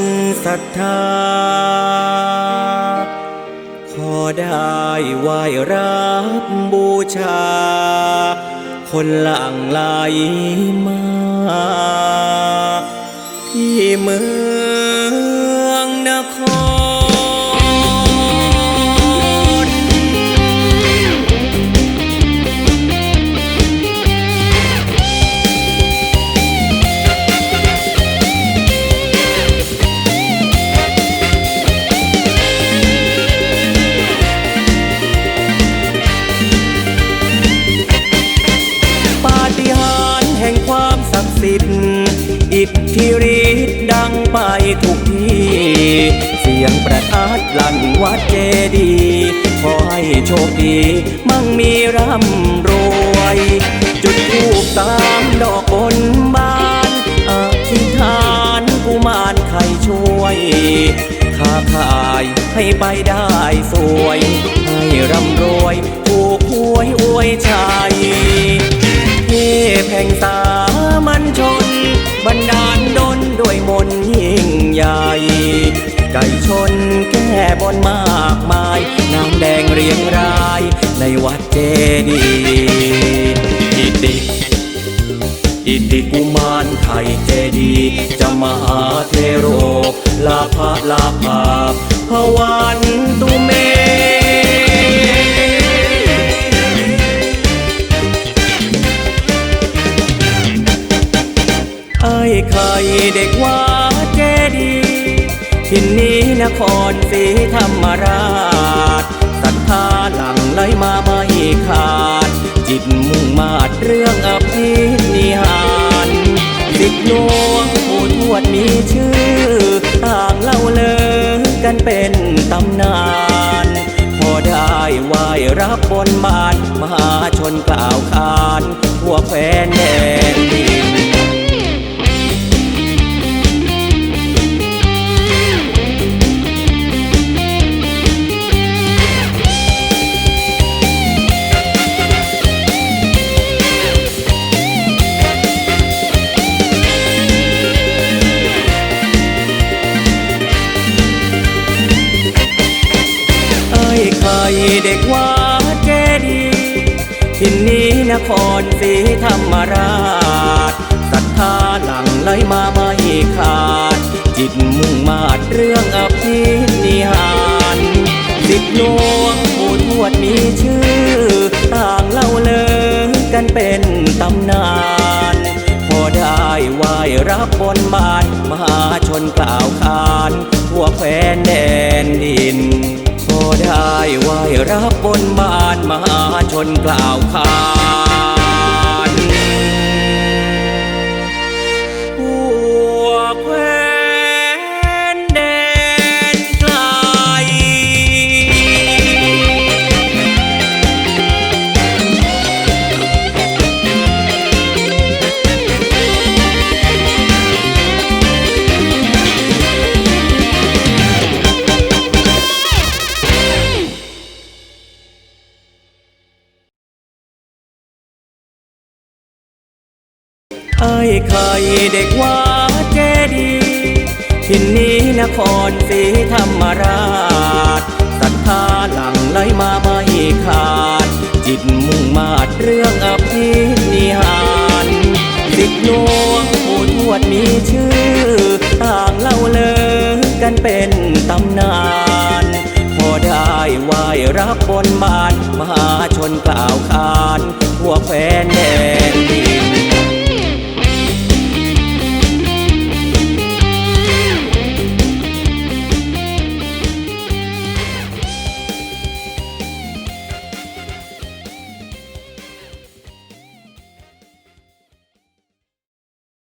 นศรัทธา ขอได้ไหว้รับบูชา คนหลั่งไหลมา ที่เมืองนคร ทุกที่เสียงประทัดลั่นวัดเจดีย์ขอให้โชคดี มั่งมีร่ำรวย จุดทูปตามดอกบนบานอธิษฐานกุมารใครช่วยค้าขายให้ไปได้สวย ให้ร่ำรวยถูกหวยอวยชัย ไก่ชนแก้บนมากมายน้ำแดงเรียงรายในวัดเจดีย์อิติอิติกุมารไทยเจดีย์จะมหาเทโรลาภลาภาพวันตุเมไอ้ไข่เด็กว่า ทินนี้นครศรีธรรมราชศรัทธาหลังไหลมาไม่ขาด จิตมุ่งมาดเรื่องอภินิหารสิทธิหลวงปู่ทวดมีชื่อ ต่างเล่าเลิกกันเป็นตำนาน พอได้ไหวรับบนบานมหาชนกล่าวขานทั่วแคว้นแดนดิน ไข่เด็กว่าเจดีทินนี้นครศรีธรรมราชศรัทธาหลังไหลมาไม่ขาด จิตมุ่งมาดเรื่องอภินิหารสิทธิหลวงปู่ทวดมีชื่อ ต่างเล่าเลิกกันเป็นตำนานพอได้ไหวรับบนบานมหาชนกล่าวขานทั่วแคว้นแดนดิน ได้ไหวรับบนบานมหาชนกล่าวคา ไอ้ไข่เด็กว่าเจดีทินนี้นครศรีธรรมราชศรัทธาหลั่งไหลมาไม่ขาด จิตมุ่งมาดเรื่องอภินิหารสิทธิหลวงปูทวดมีชื่อ ต่างเล่าเลิกกันเป็นตำนานพอได้ไหวรับบนบานมหาชนกล่าวขานทั่วแคว้นแดน